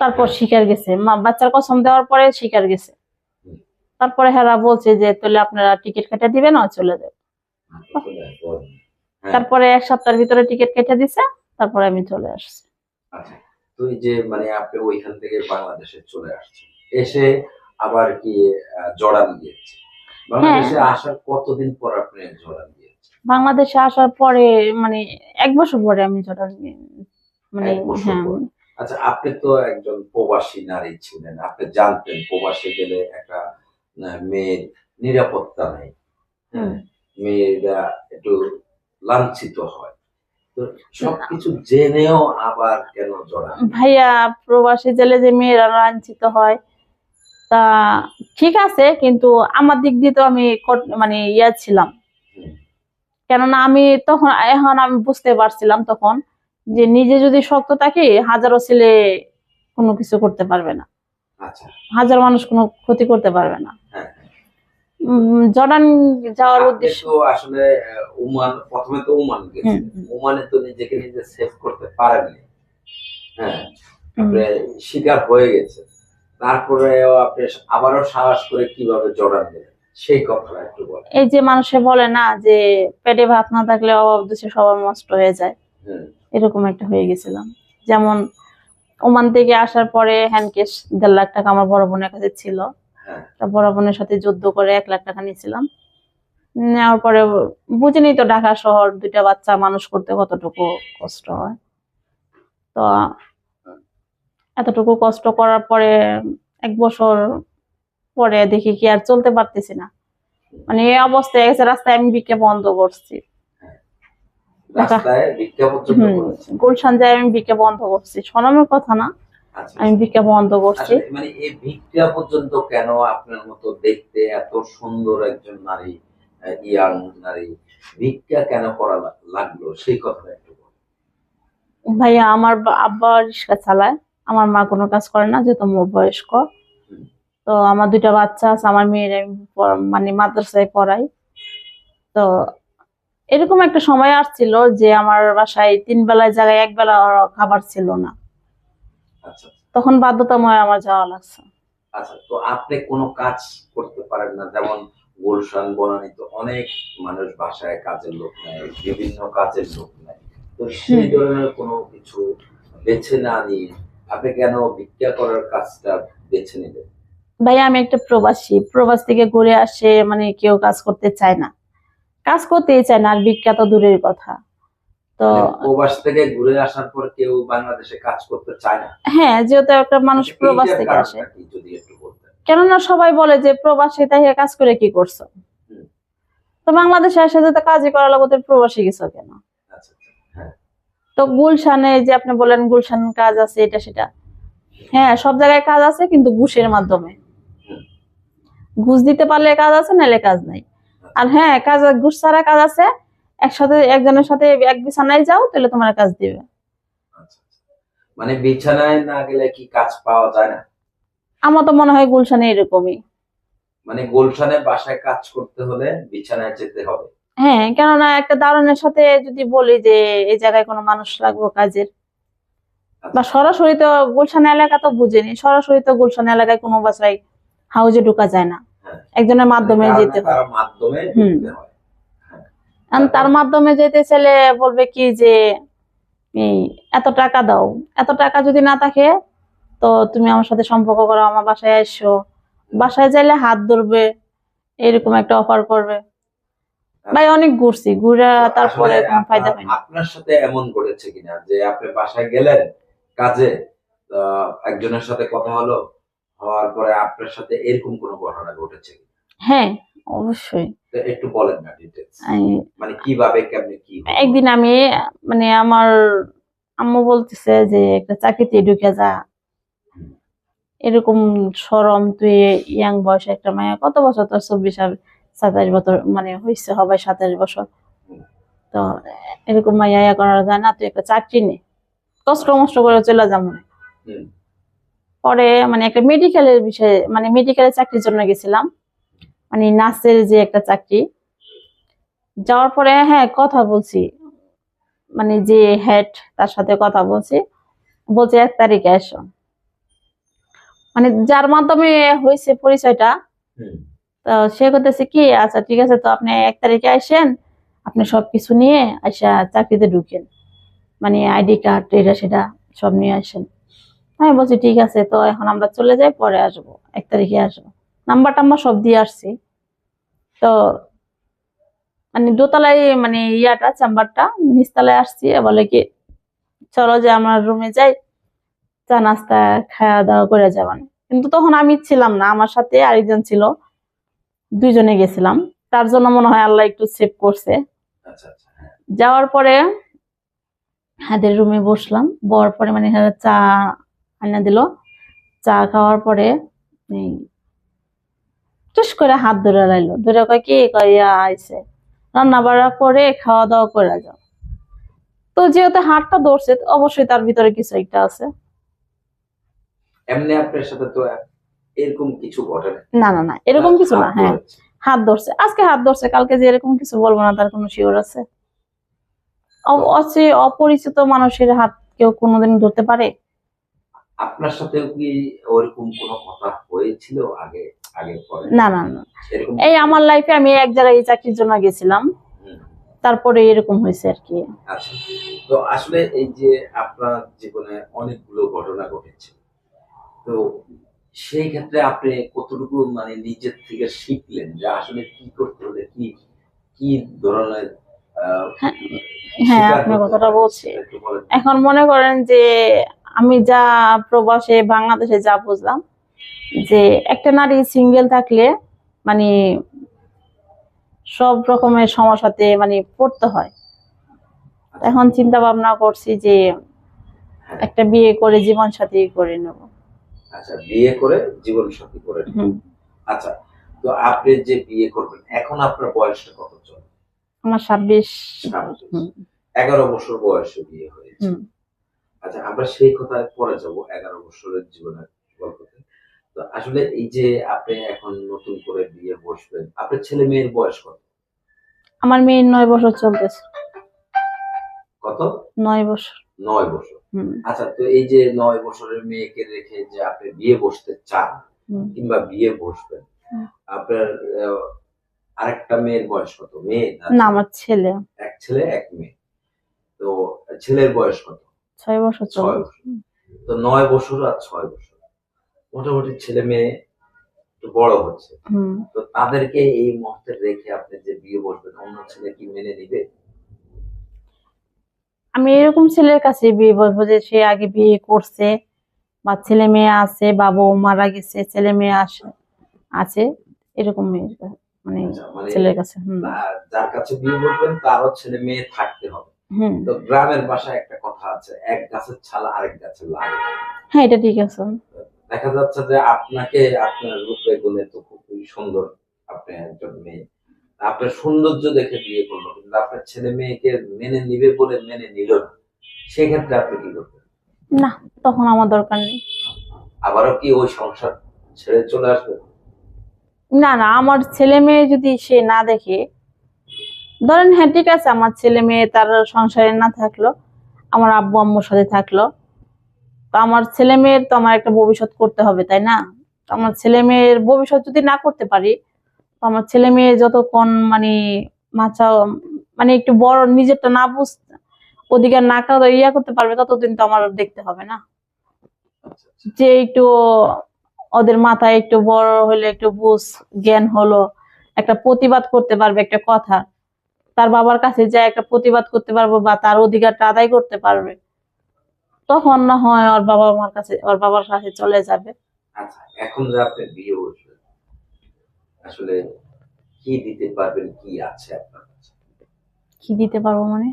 তারপর শিকার গেছে। বাচ্চার কসম দেওয়ার পরে শিকার গেছে। তারপরে হেরা বলছে যে তাহলে আপনারা টিকিট কেটে দিবেন আর চলে যাবে। হ্যাঁ, তারপরে এক সপ্তাহের ভিতরে টিকিট কেটে দিছে তারপরে আমি চলে আসছি। আচ্ছা তো যে মানে আপনি ওইখান থেকে বাংলাদেশে চলে আসছেন। এসে আবার কি জড়ান দিয়েছে? বাংলাদেশে হ্যাঁ। আসার কতদিন পর আপনি জড়ান দিয়েছে বাংলাদেশে আসার পরে মানে এক বছর পরে আমি জর্ডান মানে হ্যাঁ। আচ্ছা আপনি তো একজন প্রবাসী নারী ছিলেন। আপনি জানতেন প্রবাসে গেলে একটা মেয়ের নিরাপত্তা নেই। হ্যাঁ মেয়েরা একটু লাঞ্ছিত হয়। সবকিছু জেনেও আবার কেন ভাইয়া প্রবাসী জেলে যে মেয়েরা লাঞ্ছিত হয় তা ঠিক আছে কিন্তু আমার দিক দিয়ে তো আমি মানে ইয়া ছিলাম। কেননা আমি তখন এখন আমি বুঝতে পারছিলাম তখন যে নিজে যদি শক্ত থাকে হাজারো ছেলে কোনো কিছু করতে পারবে না। আচ্ছা। হাজার মানুষ কোনো ক্ষতি করতে পারবে না। হ্যাঁ। জর্ডান যাওয়ার উদ্দেশ্য আসলে ওমান প্রথমে তো ওমান গেছেন। ওমানে তো নিজেকে নিজে সেভ করতে পারেননি। হ্যাঁ। শিকার হয়ে গেছে। তারপরেও আপনি আবারও সাহস করে কীভাবে জড়ান দিলেন সেই কথাটা একটু বলেন। এই যে মানুষে বলে না যে পেটে ভাত না থাকলে অভাব দেশে সবার নষ্ট হয়ে যায়। হুম এরকম একটা হয়ে গেছিলাম। যেমন ওমান থেকে আসার পরে হ্যান্ডকেশ দেড় লাখ টাকা আমার বড় বোনের কাছে ছিল। হ্যাঁ। তা বড় বোনের সাথে যুদ্ধ করে এক লাখ টাকা নিয়েছিলাম। নেওয়ার পরে বুঝিনি তো ঢাকা শহর দুইটা বাচ্চা মানুষ করতে কতটুকু কষ্ট হয়। তো এতটুকু কষ্ট করার পরে এক বছর পরে দেখি কি আর চলতে পারতেছি না। মানে এই অবস্থায় গেছে রাস্তায় আমি বিকে বন্ধ করছি রাস্তায় ভিক্ষা পর্যন্ত হুম করেছেন গুলশান যায় আমি বিকে বন্ধ করছি। সনমের কথা না। আচ্ছা আমি বিকে বন্ধ করছি। মানে এই ভিক্ষা পর্যন্ত কেন আপনার মতো দেখতে এত সুন্দর একজন নারী ইয়াং নারী ভিক্ষা কেন করা লাগল? সেই কথাটা একটু ভাইয়া আমার আব্বা রিক্সা চালায়। আমার মা কোনো কাজ করে না যেহেতু বয়স্ক। তো আমার দুইটা বাচ্চা আছে আমার মেয়ের মানে মাদ্রাসায় পড়াই। তো এরকম একটা সময় আসছিল যে আমার বাসায় তিন বেলায় জায়গায় এক বেলা খাবার ছিল না। আচ্ছা। তখন বাধ্যতাময় আমার যাওয়া লাগছে। আচ্ছা তো আপনি কোনো কাজ করতে পারেন না যেমন গুলশান বনানীতে অনেক মানুষ বাসায় কাজের লোক নেয় বিভিন্ন কাজের লোক নেয়। তো সেই ধরনের কোনো কিছু বেছে না নিয়ে আপনি কেন ভিক্ষা করার কাজটা বেছে নিলেন? ভাইয়া আমি একটা প্রবাসী। প্রবাস থেকে ঘুরে আসে মানে কেউ কাজ করতে চায় না। কাজ করতেই চায় না আর বিখ্যাত দূরের কথা। তো মানে প্রবাস থেকে ঘুরে আসার পর কেউ বাংলাদেশে কাজ করতে চায় না। হ্যাঁ যেহেতু একটা মানুষ প্রবাস থেকে আসে। কেননা সবাই বলে যে প্রবাসী তাই কাজ করে কি করছ? তো বাংলাদেশে কাজই করা প্রবাসী গেছো কেন? আচ্ছা আচ্ছা হ্যাঁ। তো গুলশানে যে আপনি বলেন গুলশান কাজ আছে এটা সেটা। হ্যাঁ সব জায়গায় কাজ আছে কিন্তু ঘুষের মাধ্যমে। ঘুষ দিতে পারলে কাজ আছে নাহলে কাজ নাই। আর হ্যাঁ কাজ ঘুষ ছাড়া কাজ আছে। একসাথে একজনের সাথে এক বিছানায় যাও তাহলে তোমার কাজ দিবে। আচ্ছা আচ্ছা। মানে বিছানায় না গেলে কি কাজ পাওয়া যায় না? আমার তো মনে হয় গুলশানে এরকমই। মানে গুলশানে বাসায় কাজ করতে হলে বিছানায় যেতে হবে। হ্যাঁ কেননা একটা দারোয়ানের সাথে যদি বলি যে এই জায়গায় কোনো মানুষ লাগবো কাজের। বা সরাসরি তো গুলশান এলাকা তো বুঝেনি। সরাসরি তো গুলশান এলাকায় কোনো বাসায় হাউজে ঢুকা যায় না। একজনের মাধ্যমে যেতে হয়। তার মাধ্যমে তার যেতে ছেলে বলবে কি যে এত টাকা দাও এত টাকা যদি না থাকে তো তুমি আমার সাথে সম্পর্ক করো আমার বাসায় এসো। বাসায় যাইলে হাত ধরবে এরকম একটা অফার করবে। ভাই অনেক ঘুরছি ঘুরে তারপরে কোনো ফায়দা আপনার- হয়নি। আপনার সাথে এমন ঘটেছে কিনা যে আপনি বাসায় গেলেন কাজে একজনের সাথে কথা হলো? হওয়ার পরে আপনার সাথে এরকম কোনো ঘটনা ঘটেছে হ্যাঁ অবশ্যই। একটু বলেন না ডিটেলস মানে কীভাবে কেমনে কি? একদিন আমি মানে আমার আম্মু বলতেছে যে একটা চাকরিতে ঢুকে যা। এরকম সরম তুই ইয়াং বয়সে একটা মায়া কত বছর তোর চব্বিশ সাতাশ বছর মানে হয়েছে হবে সাতাশ বছর। তো এরকম মায়া ইয়া করা যায় না তুই একটা চাকরি নে। কষ্ট মষ্ট করে চলে যা মনে। হুম, পরে মানে একটা মেডিকেলের বিষয়ে মানে মেডিকেলের চাকরির জন্য গেছিলাম। মানে নার্সের যে একটা চাকরি। যাওয়ার পরে হ্যাঁ কথা বলছি। মানে যে হেড তার সাথে কথা বলছি। বলছে এক তারিখে এসো। মানে যার মাধ্যমে হয়েছে পরিচয়টা তো সে করতেছে কি আচ্ছা ঠিক আছে তো আপনি এক তারিখে আসেন। আপনি সবকিছু নিয়ে আসা চাকরিতে ঢুকেন। মানে আইডি কার্ড এটা সেটা সব নিয়ে আসেন। আমি বলছি ঠিক আছে তো এখন আমরা চলে যাই পরে আসব। এক তারিখে আসব। নাম্বার টাম্বার সব দিয়ে আসছি। তো মানে দোতলায় মানে ইয়াটা চেম্বারটা নিচতলায় আসছি। বলে কি চলো যে আমার রুমে যাই চা নাস্তা খাওয়া দাওয়া করে যাবান কিন্তু তখন আমি ছিলাম না আমার সাথে আরেকজন ছিল। দুইজনে গেছিলাম। তার জন্য মনে হয় আল্লাহ একটু সেভ করছে। আচ্ছা আচ্ছা হ্যাঁ। যাওয়ার পরে হাতের রুমে বসলাম। বর পরে মানে চা আনা দিল। চা খাওয়ার পরে এই টুস করে হাত ধরে লাইলো ধরে কয় কি? কইয়া আইছে। রান্না বাড়া করে খাওয়া দাওয়া করে যাও। তো যেহেতু হাতটা ধরছে অবশ্যই তার ভিতরে কিছু একটা আছে। এমনি আপনার সাথে তো এরকম কিছু ঘটে না। না না না এরকম কিছু না হ্যাঁ। হাত ধরছে। আজকে হাত ধরছে কালকে যে এরকম কিছু বলব না তার কোনো শিওর আছে? অপরিচিত মানুষের হাত কেউ কোনোদিন ধরতে পারে? আপনার সাথেও কি ওরকম কোনো কথা হয়েছিল আগে আগে পরে? না না না। এই আমার লাইফে আমি এক জায়গায় চাকরির জন্য গেছিলাম। তারপরে এরকম হয়েছে আর কি। আচ্ছা। তো আসলে এই যে আপনার জীবনে অনেকগুলো ঘটনা ঘটেছে। তো সেই ক্ষেত্রে আপনি কতটুকু মানে নিজের থেকে শিখলেন যে আসলে কি করতে হলে কি কি ধরনের হ্যাঁ শিকার আপনি কথাটা হয়, বলছি। এখন মনে করেন যে আমি যা প্রবাসে বাংলাদেশে যা বুঝলাম যে একটা নারী সিঙ্গেল থাকলে মানে সব রকমের সমস্যাতে মানে পড়তে হয়। এখন চিন্তা ভাবনা করছি যে একটা বিয়ে করে জীবন সাথী করে নেব। আচ্ছা বিয়ে করে জীবন সাথী করে আচ্ছা তো আপনি যে বিয়ে করবেন এখন আপনার বয়সটা কত চলে? আমার ছাব্বিশ। ছাব্বিশ। হুম। এগারো বছর বয়সে বিয়ে হয়েছে। আচ্ছা আমরা সেই কথায় পরে যাব এগারো বছরের জীবনের গল্পতে। তো আসলে এই যে আপনি এখন নতুন করে বিয়ে বসবেন আপনার ছেলে মেয়ের বয়স কত? আমার মেয়ের নয় বছর চলতেছে। কত? নয় বছর। নয় বছর। আচ্ছা তো এই যে নয় বছরের মেয়েকে রেখে যে আপনি বিয়ে বসতে চান কিংবা বিয়ে বসবেন আপনার আরেকটা মেয়ের বয়স কত? মেয়ে না না আমার ছেলে। এক ছেলে এক মেয়ে। তো ছেলের বয়স কত? ছয় বছর ছয় বছর। তো নয় বছর আর ছয় বছর। মোটামুটি ছেলে মেয়ে একটু বড় হচ্ছে। হুম। তো তাদেরকে এই মুহূর্তে রেখে আপনি যে বিয়ে বসবেন অন্য ছেলে কি মেনে নিবে? আমি এরকম ছেলের কাছে বিয়ে বলব যে সে আগে বিয়ে করছে বা ছেলে মেয়ে আছে বা বউ মারা গেছে ছেলে মেয়ে আসে আছে এরকম মেয়ের মানে আচ্ছা, মানে ছেলের কাছে যার কাছে বিয়ে বসবেন তারও ছেলে মেয়ে থাকতে হবে। তো গ্রামের ভাষায় একটা কথা আছে এক গাছের ছালা আরেক গাছে লাগে হ্যাঁ এটা ঠিক আছে। দেখা যাচ্ছে যে আপনাকে আপনার রূপে গুণে তো খুবই সুন্দর আপনি একজন মেয়ে। আপনার সৌন্দর্য দেখে বিয়ে করল কিন্তু আপনার ছেলে মেয়েকে মেনে নিবে বলে মেনে নিল না। সেক্ষেত্রে আপনি কি করবেন? না তখন আমার দরকার নেই। আবারও কি ওই সংসার ছেড়ে চলে আসবে? না না আমার ছেলে মেয়ে যদি সে না দেখে ধরেন হ্যাঁ ঠিক আছে, আমার ছেলে মেয়ে তার সংসারে না থাকল, আমার আব্বু আম্মুর সাথে থাকল, তো আমার ছেলে মেয়ের তো আমার একটা ভবিষ্যৎ করতে হবে, তাই না আমার ছেলে মেয়ের ভবিষ্যৎ যদি না করতে পারি, তো আমার ছেলে মেয়ে যতক্ষণ মানে মাথা মানে একটু বড় নিজেরটা না বুঝ, অধিকার না ইয়া করতে পারবে, ততদিন তো আমার দেখতে হবে না। যে একটু ওদের মাথায় একটু বড় হলে একটু বুঝ, জ্ঞান হলো, একটা প্রতিবাদ করতে পারবে একটা কথা তার বাবার কাছে যায় একটা প্রতিবাদ করতে পারব বা তার অধিকারটা আদায় করতে পারবে তখন না হয় ওর বাবা মার কাছে ওর বাবার কাছে চলে যাবে। আচ্ছা এখন যে আপনি বিয়ে বসবেন আসলে কি দিতে পারবেন কি আছে আপনার কাছে? কি দিতে পারব মানে?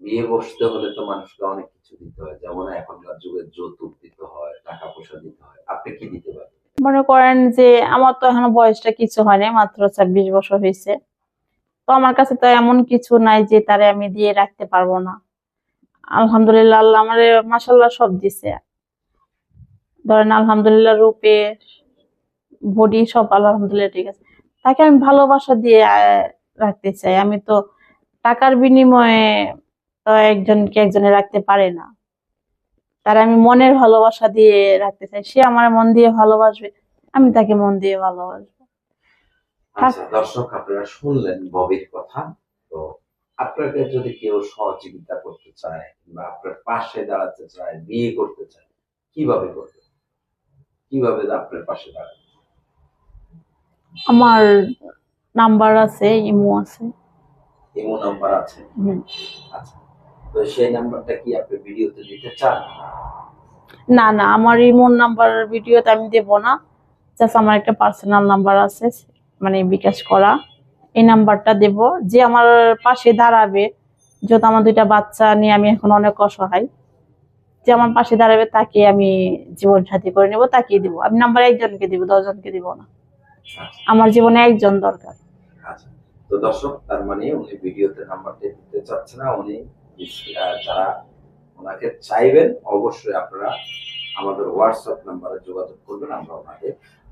বিয়ে বসতে হলে তো মানুষকে অনেক কিছু দিতে হয় যেমন এখনকার যুগে যৌতুক দিতে হয় টাকা পয়সা দিতে হয় আপনি কি দিতে পারবেন? মনে করেন যে আমার তো এখনও বয়সটা কিছু হয়নি মাত্র ছাব্বিশ বছর হয়েছে। তো আমার কাছে তো এমন কিছু নাই যে তারে আমি দিয়ে রাখতে পারব না। আলহামদুলিল্লাহ, আল্লাহ আমার মাসাল্লাহ সব দিছে। ধরেন আলহামদুলিল্লাহ রূপে, বডি সব আলহামদুলিল্লাহ ঠিক আছে। তাকে আমি ভালোবাসা দিয়ে রাখতে চাই। আমি তো টাকার বিনিময়ে তো একজনকে একজনে রাখতে পারে না। তার আমি মনের ভালোবাসা দিয়ে রাখতে চাই। সে আমার মন দিয়ে ভালোবাসবে, আমি তাকে মন দিয়ে ভালোবাসবো। আচ্ছা দর্শক আপনারা শুনলেন ববির কথা। তো আপনাকে যদি কেউ সহযোগিতা করতে চায় বা আপনার পাশে দাঁড়াতে চায় বিয়ে করতে চায় কীভাবে করবে? কীভাবে আপনার পাশে দাঁড়াবে? আমার নাম্বার আছে ইমো আছে। ইমো নাম্বার আছে। আচ্ছা তো সেই নাম্বারটা কি আপনি ভিডিওতে দিতে চান? না না আমার ইমোর নাম্বার ভিডিওতে আমি দেবো না। জাস্ট আমার একটা পার্সোনাল নাম্বার আছে মানে বিকাশ করা এই নাম্বারটা দেব। যে আমার পাশে দাঁড়াবে যেহেতু আমার দুইটা বাচ্চা নিয়ে আমি এখন অনেক অসহায় যে আমার পাশে দাঁড়াবে তাকে আমি জীবন সাথী করে নেব তাকেই দিব। আমি নাম্বার একজনকে দিব দশজনকে দিব না। আচ্ছা আমার জীবনে একজন দরকার। আচ্ছা তো দর্শক তার মানে উনি ভিডিওতে নাম্বারটা দিতে চাচ্ছে না উনি যারা ওনাকে চাইবেন অবশ্যই আপনারা আমাদের হোয়াটসঅ্যাপ নাম্বারে যোগাযোগ করবেন আমরা ওনাকে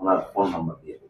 ওনার ফোন নাম্বার দিয়ে দেবো